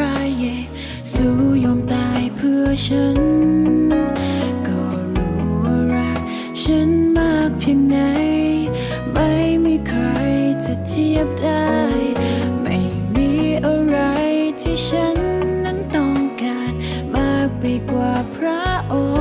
ราะพระเยซูยอมตายเพื่อฉัน ก็รู้ว่ารักฉันมากเพียงไหน ไม่มีใครจะเทียบได้ ไม่มีอะไรที่ฉันนั้นต้องการ มากไปกว่าพระองค์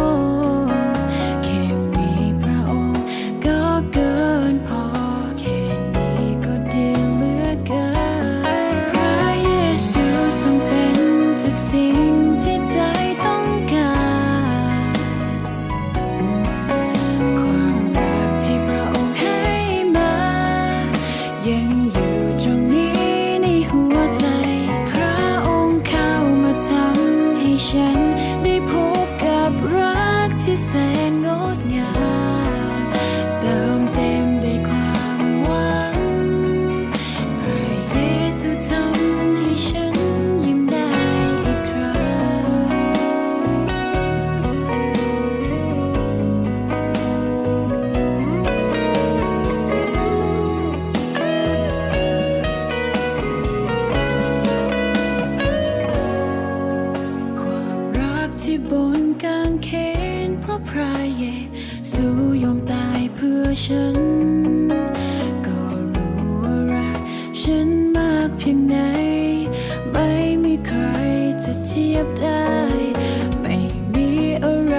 ระเยซูยอมตายเพื่อฉัน ก็รู้ว่ารักฉันมากเพียงไหน ไม่มีใครจะเทียบได้ ไม่มีอะไร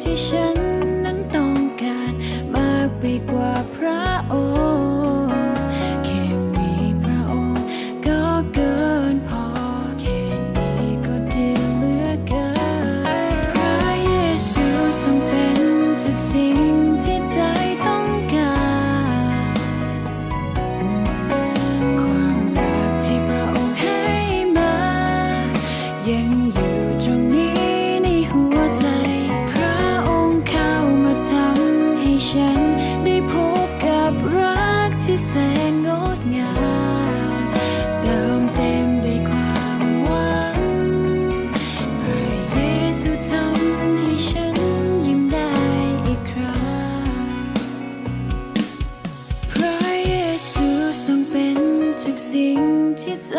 ที่ฉันนั้นต้องการมากไปกว่าพระองค์ ยังอยู่ตรงนี้ในหัวใจ พระองค์เข้ามาทำให้ฉัน ได้พบกับรักที่แสนงดงามเติมเต็มด้วยความหวังพระเยซูทำให้ฉันยิ้มได้อีกครั้ง พระเยซูทรงเป็นทุกสิ่งที่ใจ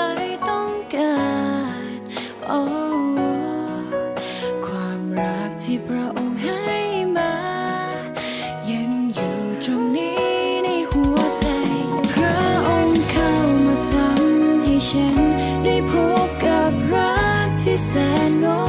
รักที่